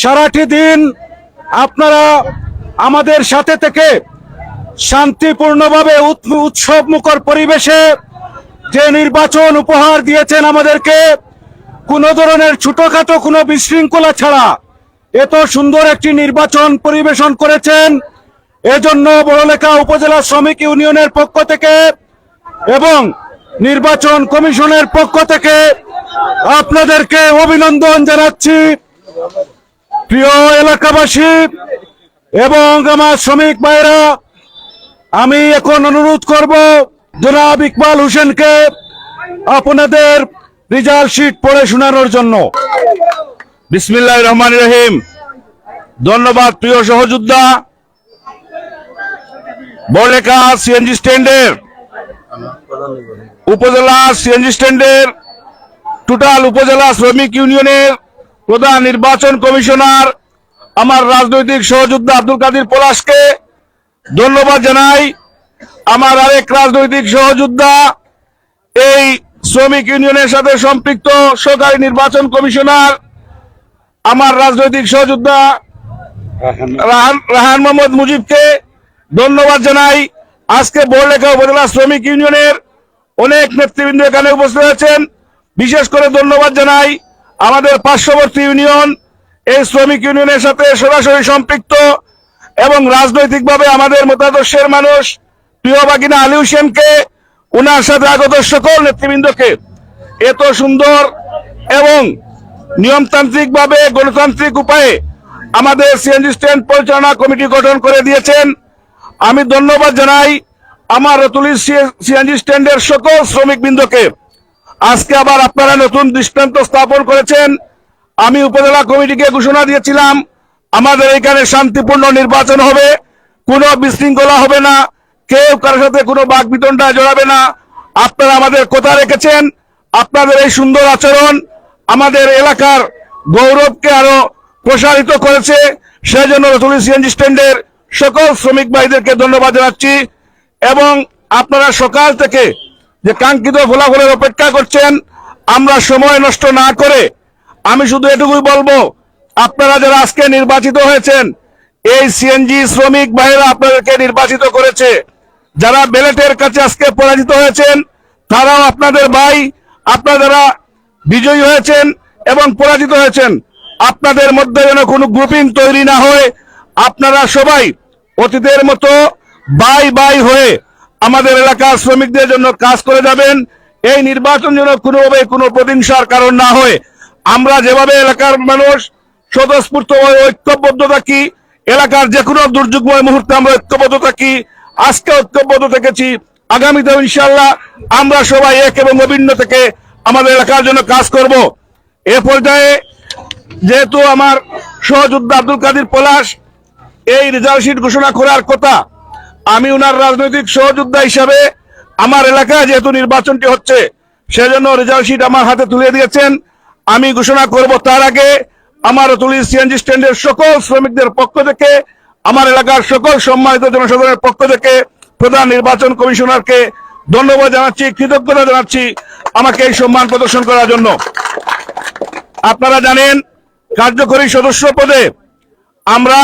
সারাটি দিন আপনারা আমাদের সাথে থেকে শান্তিপূর্ণভাবে উৎসব মুখর পরিবেশে যে নির্বাচন উপহার দিয়েছেন আমাদেরকে, কোন ধরনের ছোটখাটো, কোনো বিশৃঙ্খলা ছাড়া এত সুন্দর একটি নির্বাচন পরিবেশন করেছেন। এজন্য বড়লেখা উপজেলা শ্রমিক ইউনিয়নের পক্ষ থেকে এবং নির্বাচন কমিশনের পক্ষ থেকে আপনাদেরকে অভিনন্দন জানাচ্ছি। প্রিয় এলাকাবাসী এবং আমার শ্রমিক ভাইরা আমি এখন অনুরোধ করব জনাব ইকবাল হোসেনকে আপনাদের রেজাল্ট শিট পড়ে শোনানোর জন্য। বিসমিল্লাহ রহমান রহিম। ধন্যবাদ প্রিয় সহযোদ্ধা। বলেকা সিএনজি স্ট্যান্ডের, উপজেলা সিএনজি স্ট্যান্ডের, টোটাল উপজেলা শ্রমিক ইউনিয়নের প্রধান নির্বাচন কমিশনার আমার রাজনৈতিক সহযোদ্ধা আব্দুল কাদির পলাশকে ধন্যবাদ জানাই। আমার আরেক রাজনৈতিক সহযোদ্ধা এই শ্রমিক ইউনিয়নের সাথে সম্পৃক্ত সরকারি নির্বাচন কমিশনার আমার রাজনৈতিক সহযোদ্ধা রাহান মোহাম্মদ মুজিবকে ধন্যবাদ জানাই। আজকে বড়লেখা উপজেলা শ্রমিক ইউনিয়নের অনেক নেতৃবৃন্দ এখানে উপস্থিত আছেন বিশেষ করে ধন্যবাদ জানাই আমাদের পার্শ্ববর্তী ইউনিয়ন, এই শ্রমিক ইউনিয়নের সাথে সরাসরি সম্পৃক্ত এবং রাজনৈতিকভাবে আমাদের মতাদর্শের মানুষ প্রিয় বাগিনা আলী হোসেনকে উনার সাথে আগত সকল নেতৃবৃন্দকে এত সুন্দর এবং নিয়মতান্ত্রিক ভাবে গণতান্ত্রিক উপায়ে আমাদের সিএনজি স্ট্যান্ড পরিচালনা কমিটি গঠন করে দিয়েছেন। আমি ধন্যবাদ জানাই আমার রতুলি সিএনজি স্ট্যান্ডের সকল শ্রমিক বৃন্দকে আজকে আবার আপনারা নতুন দৃষ্টান্ত স্থাপন করেছেন। আমি উপজেলা কমিটিকে ঘোষণা দিয়েছিলাম, আমাদের এখানে শান্তিপূর্ণ নির্বাচন হবে, কোনো বিশৃঙ্খলা হবে না, কেউ কারোর সাথে কোনো বাক বিতণ্ডায় জড়াবে না। আপনারা আমাদের কথা রেখেছেন, আপনাদের এই সুন্দর আচরণ আমাদের এলাকার গৌরবকে আরও প্রসারিত করেছে। সেজন্য রতুলি সিএনজি স্ট্যান্ডের সকল শ্রমিক ভাইদেরকে ধন্যবাদ জানাচ্ছি। এবং আপনারা সকাল থেকে যে কাঙ্ক্ষিত ফলাফলের অপেক্ষা করছেন, আমরা সময় নষ্ট না করে, আমি শুধু এটুকুই বলব, আপনারা যারা আজকে নির্বাচিত হয়েছেন, এই সিএনজি শ্রমিক ভাইয়েরা আপনাদেরকে নির্বাচিত করেছে, যারা ব্যালেটের কাছে আজকে পরাজিত হয়েছেন, তারাও আপনাদের ভাই আপনারা বিজয়ী হয়েছেন এবং পরাজিত হয়েছেন। আপনাদের মধ্যে যেন কোনো গ্রুপিং তৈরি না হয়, আপনারা সবাই অতীতের মতো বাই বাই হয়ে আমাদের এলাকার শ্রমিকদের জন্য কাজ করে যাবেন। এই নির্বাচন যেন কোনোভাবে কোনো প্রতিহিংসার কারণ না হয়। আমরা যেভাবে এলাকার মানুষ স্বতঃস্ফূর্ত ঐক্যবদ্ধ থাকি, এলাকার যে কোনো দুর্যোগময় মুহূর্তে আমরা ঐক্যবদ্ধ থাকি। আজকে ঐক্যবদ্ধ থেকেছি আগামীতে ইনশাল্লাহ আমরা সবাই এক এবং অভিন্ন থেকে আমাদের এলাকার জন্য কাজ করব। এ পর্যায়ে যেহেতু আমার সহযোদ্ধা আব্দুল কাদির পলাশ, এই রেজাল্ট শিট ঘোষণা করার কথা আমি উনার রাজনৈতিক সহযোদ্ধা হিসাবে আমার এলাকায় যেহেতু নির্বাচনটি হচ্ছে, সেজন্য রেজাল্ট শিট আমার হাতে তুলে দিয়েছেন। আমি ঘোষণা করব তার আগে আমার তুলি সিএনজি স্ট্যান্ডের সকল শ্রমিকদের পক্ষ থেকে, আমার এলাকার সকল সম্মানিত জনসাধারণের পক্ষ থেকে প্রধান নির্বাচন কমিশনারকে ধন্যবাদ জানাচ্ছি, কৃতজ্ঞতা জানাচ্ছি আমাকে এই সম্মান প্রদর্শন করার জন্য। আপনারা জানেন, কার্যকরী সদস্য পদে আমরা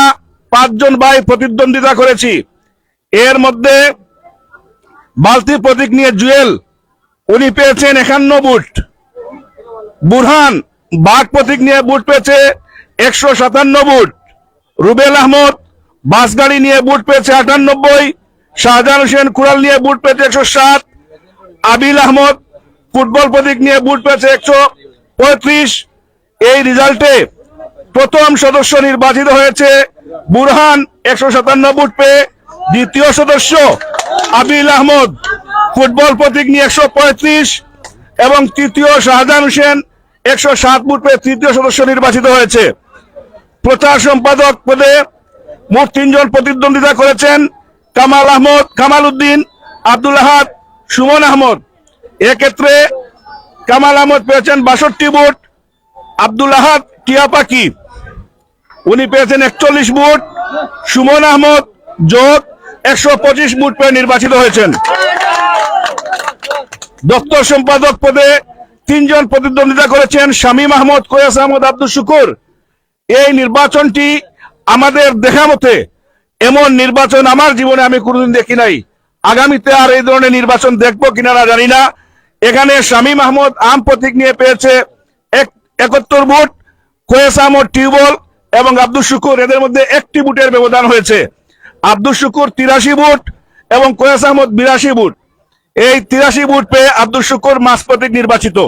পাঁচজন ভাই প্রতিদ্বন্দ্বিতা করেছি। এর মধ্যে বালতি প্রতীক নিয়ে জুয়েল, উনি পেয়েছেন একান্ন বুট। বুরহান, বাঘ প্রতীক নিয়ে বুট পেয়েছে একশো সাতান্ন বুট। রুবেল আহমদ বাস গাড়ি নিয়ে বুট পেয়েছে আটানব্বই। শাহজাহান হোসেন কুড়াল নিয়ে বুট পেয়েছে একশো সাত। আবিল আহমদ, ফুটবল প্রতীক নিয়ে বুট পেয়েছে একশো পঁয়ত্রিশ। এই রেজাল্টে প্রথম সদস্য নির্বাচিত হয়েছে বুরহান, একশো সাতান্ন বুট পেয়ে দ্বিতীয় সদস্য আবিল আহমদ, ফুটবল প্রতীক নিয়ে একশো পঁয়ত্রিশ এবং তৃতীয় শাহজাহান হোসেন একশো সাত বুট পেয়ে তৃতীয় সদস্য নির্বাচিত হয়েছে। প্রচার সম্পাদক পদে মোট তিনজন প্রতিদ্বন্দ্বিতা করেছেন কামাল আহমদ, কামাল উদ্দিন, আব্দুল আহাদ, সুমন আহমদ। এক্ষেত্রে কামাল আহমদ পেয়েছেন বাষট্টি বুট আব্দুল আহাদ টিয়া পাখি উনি পেয়েছেন একচল্লিশ বুট সুমন আহমদ যোগ একশো পঁচিশ পেয়ে নির্বাচিত হয়েছেন। দপ্তর সম্পাদক পদে তিনজন প্রতিদ্বন্দ্বিতা করেছেন শামীম আহমদ কৈয়াস আহমদ, আব্দুল শুকুর। এই নির্বাচনটি আমাদের দেখা মতে এমন নির্বাচন আমার জীবনে আমি কোনোদিন দেখি নাই। আগামীতে আর এই ধরনের নির্বাচন দেখব কিনা না জানি না। এখানে স্বামী মাহমুদ আম প্রতীক নিয়ে পেয়েছে এক, একাত্তর ভোট কোয়েস আহমদ টিউবল এবং আব্দুল শুকুর। এদের মধ্যে একটি ভোটের ব্যবধান হয়েছে। আব্দুল শুকুর তিরাশি ভোট এবং কোয়েস আহমদ বিরাশি ভোট। এই তিরাশি ভোট পেয়ে আব্দুল শুকুর মাস প্রতীক নির্বাচিত।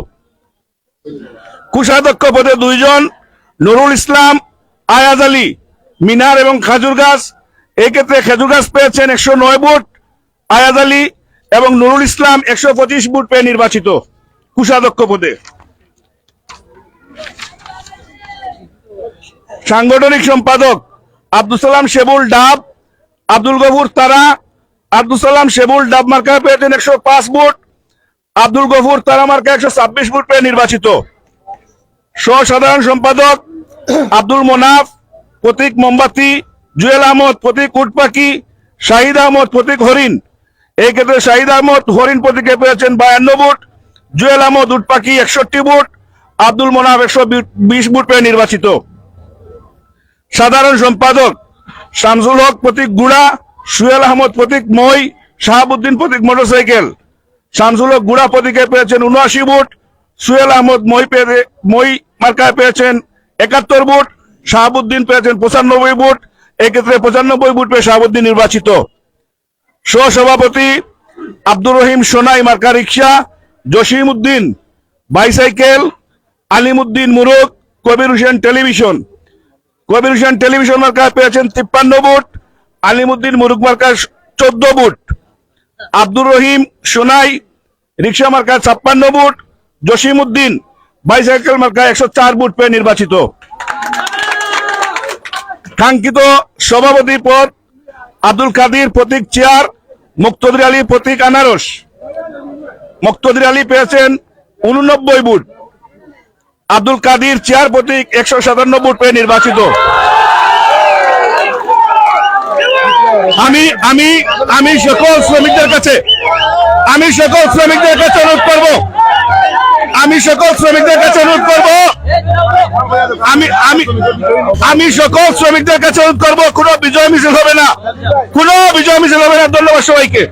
কোষাধ্যক্ষ পদে দুইজন, নুরুল ইসলাম, আয়াজ আলী, মিনার এবং খাজুর গাছ। এই ক্ষেত্রে খেজুর গাছ পেয়েছেন একশো নয় ভোট, আয়াজ আলী এবং নুরুল ইসলাম একশো পঁচিশ ভোট পেয়ে নির্বাচিত কোষাধ্যক্ষ পদে। সাংগঠনিক সম্পাদক আব্দুল সালাম শেবুল ডাব আব্দুল গফুর তারা, আব্দুল সালাম শেবুল ডাব মার্কা পেয়েছেন একশো পাঁচ ভোট, আব্দুল গফুর তারা মার্কা একশো ছাব্বিশ ভোট পেয়ে নির্বাচিত। সহ-সাধারণ সম্পাদক আব্দুল মোনাফ, প্রতীক মোমবাতি, জুয়েল আহমদ, প্রতীক উটপাকি শাহিদ আহমদ, প্রতীক হরিণ। এই ক্ষেত্রে শাহিদ আহমদ, হরিণ প্রতীকে পেয়েছেন বায়ান্ন ভোট, জুয়েল আহমদ উটপাকি একষট্টি ভোট, আব্দুল মোনাফ একশো বিশ ভোট পেয়ে নির্বাচিত। সাধারণ সম্পাদক শামসুল হক প্রতীক গুড়া, সুয়েল আহমদ প্রতীক মই, শাহাবুদ্দিন প্রতীক মোটরসাইকেল। শামসুল হক গুড়া প্রতীকে পেয়েছেন উনআশি ভোট সুয়েল আহমদ মই মই মার্কায় পেয়েছেন একাত্তর ভোট শাহাবুদ্দিন পেয়েছেন পঁচানব্বই ভোট এক্ষেত্রে পঁচানব্বই ভোট পেয়ে শাহাবুদ্দিন নির্বাচিত। সহসভাপতি আব্দুর রহিম সোনাই মার্কা রিক্সা জসিম উদ্দিন বাইসাইকেল, আলিমুদ্দিন মুরুক কবির হোসেন টেলিভিশন। কবির হোসেন টেলিভিশন মার্কায় পেয়েছেন তিপ্পান্ন ভোট আলিমুদ্দিন মুরুক মার্কায় চোদ্দ ভোট আব্দুর রহিম সোনাই রিক্সা মার্কায় ছাপ্পান্ন ভোট জসিম উদ্দিন বাইসাইকেল মার্কায় একশো চার ভোট পেয়ে নির্বাচিত। কাঙ্ক্ষিত সভাপতি পদ আব্দুল কাদির প্রতীক চেয়ার, মুক্তদির আলী প্রতীক আনারস। মুক্তদির আলী পেয়েছেন উননব্বই ভোট আব্দুল কাদির চেয়ার প্রতীক একশো সাতান্ন পেয়ে নির্বাচিত। আমি আমি আমি সকল শ্রমিকদের কাছে, আমি সকল শ্রমিকদের কাছে অনুরোধ করব। আমি সকল শ্রমিকদের কাছে অনুরোধ করব। আমি আমি আমি সকল শ্রমিকদের কাছে অনুরোধ করব, কোনো বিজয় মিছিল হবে না। কোনো বিজয় মিছিল হবে না। ধন্যবাদ সবাইকে।